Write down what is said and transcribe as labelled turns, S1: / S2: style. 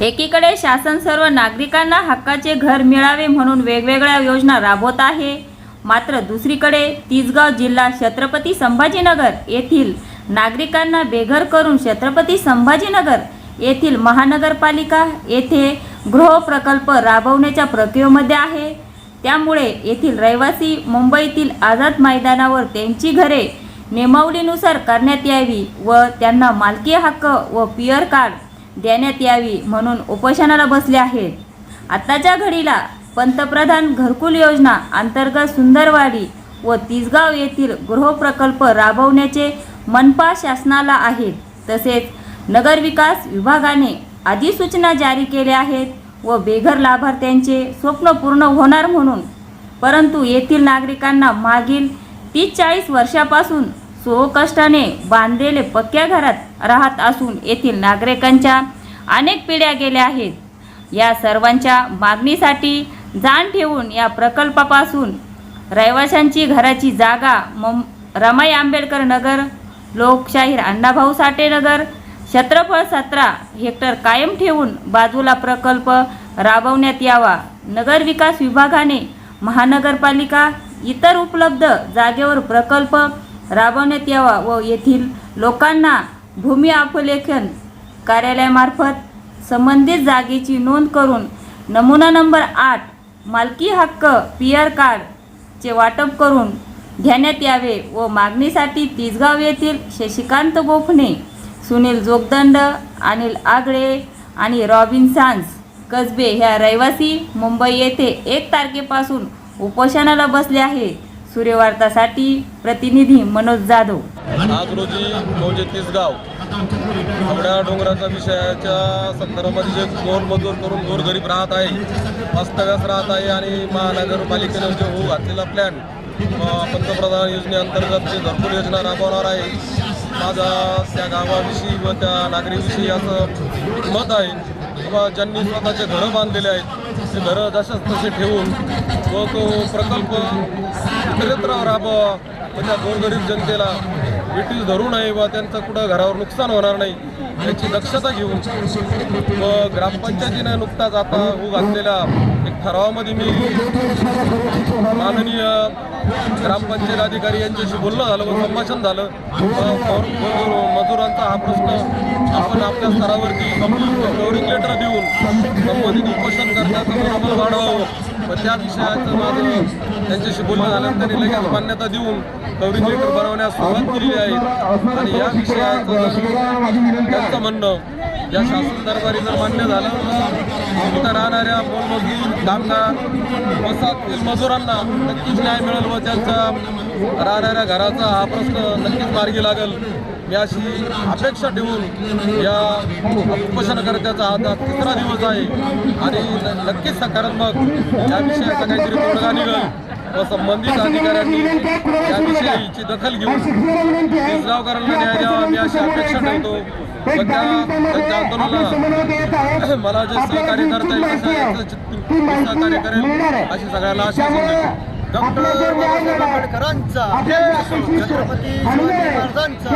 S1: एकीकडे शासन सर्व नागरिकांना हक्काचे घर मिळावे म्हणून वेगवेगळ्या योजना राबवत आहे. मात्र दुसरीकडे तिसगाव जिल्हा छत्रपती संभाजीनगर येथील नागरिकांना बेघर करून छत्रपती संभाजीनगर येथील महानगरपालिका येथे गृहप्रकल्प राबवण्याच्या प्रक्रियेमध्ये आहे. त्यामुळे येथील रहिवासी मुंबईतील आझाद मैदानावर त्यांची घरे नियमावलीनुसार करण्यात यावी व त्यांना मालकी हक्क व पियर कार्ड देण्यात यावी म्हणून उपोषणाला बसले आहेत. आत्ताच्या घडीला पंतप्रधान घरकुल योजना अंतर्गत सुंदरवाडी व तिसगाव येथील गृहप्रकल्प राबवण्याचे मनपा शासनाला आहेत. तसेच नगरविकास विभागाने अधिसूचना जारी केल्या आहेत व बेघर लाभार्थ्यांचे स्वप्न पूर्ण होणार म्हणून. परंतु येथील नागरिकांना मागील तीस चाळीस वर्षापासून सोकष्टाने बांधलेले पक्क्या घरात राहत असून येथील नागरिकांच्या अनेक पिढ्या गेल्या आहेत. या सर्वांच्या मागणीसाठी जाण ठेवून या प्रकल्पापासून रहिवाशांची घराची जागा मम रमाई आंबेडकर नगर लोकशाहीर अण्णाभाऊ साठे नगर क्षेत्रफळ सतरा हेक्टर कायम ठेवून बाजूला प्रकल्प राबवण्यात यावा. नगरविकास विभागाने महानगरपालिका इतर उपलब्ध जागेवर प्रकल्प राबवण्यात यावा व येथील लोकांना भूमी अभिलेखन कार्यालयामार्फत संबंधित जागेची नोंद करून नमुना नंबर आठ मालकी हक्क पी आर कार्डचे वाटप करून घेण्यात यावे व मागणीसाठी तिसगाव येथील शशिकांत बोफणे सुनील जोगदंड अनिल आगळे आणि रॉबिन सांस कसबे ह्या रहिवासी मुंबई येथे एक तारखेपासून उपोषणाला बसले आहे. सूर्यवार्तासाठी प्रतिनिधी मनोज जाधव.
S2: आज रोजी म्हणजे एवढ्या डोंगराच्या विषयाच्या संदर्भामध्ये जे मोलमजूर करून गोरगरीब राहत आहे वास्तव्यास राहत आहे आणि महानगरपालिकेनं जे होऊ घातलेला प्लॅन पंतप्रधान योजनेअंतर्गत जे घरकुल योजना राबवणार आहे माझा त्या गावाविषयी व त्या नागरीविषयी असं मत आहे. किंवा ज्यांनी स्वतःचे घरं बांधलेले आहेत ते घरं जशाच तसे ठेवून व तो प्रकल्प इतरत्र राबवा व त्या गोरगरीब जनतेला ब्रिटिश धरू नये व त्यांचं कुठं घरावर नुकसान होणार नाही याची दक्षता घेऊन व ग्रामपंचायतीनं नुकताच आता होऊ घातलेल्या एक ठरावामध्ये मी माननीय ग्रामपंचायत अधिकारी यांच्याशी बोलणं झालं व संभाषण झालं. मजुरांचा हा प्रश्न आपण आपल्या स्तरावरती फ्लोरिंग लेटर देऊन संबंधित उपोषण व त्या विषयाचं माझं त्यांच्याशी बोलणं झालं त्यांनी लगेच मान्यता देऊन फ्लोरिंग लेटर बनवण्यास सुरुवात केलेली आहे. आणि या विषयाचं त्यांचं म्हणणं या शासन दरबारी जर मान्य झालं तर इथं राहणाऱ्या मोलमजूर कामगार वसाहतील मजुरांना नक्कीच न्याय मिळेल व त्यांचा राहणाऱ्या घराचा हा प्रश्न नक्कीच मार्गी लागेल. मी अशी अपेक्षा ठेवून या उपोषणकर्त्याचा आता तिसरा दिवस आहे. आणि नक्कीच सकारात्मक या विषयाचा काहीतरी तोडगा निघेल. व संबंधित अधिकाऱ्यांनी या विषयीची दखल घेऊन तिसगावकरांना न्याय द्यावा मी अशी अपेक्षा ठेवतो. व त्या त्यांच्या आंदोलनाला मला जे सहकार्य करता येईल सहकार्य करेल अशी सगळ्यांना आशा
S3: डॉक्टर बाबासाहेब आंबेडकरांचा. छत्रपती शिवाजी महाराजांचा.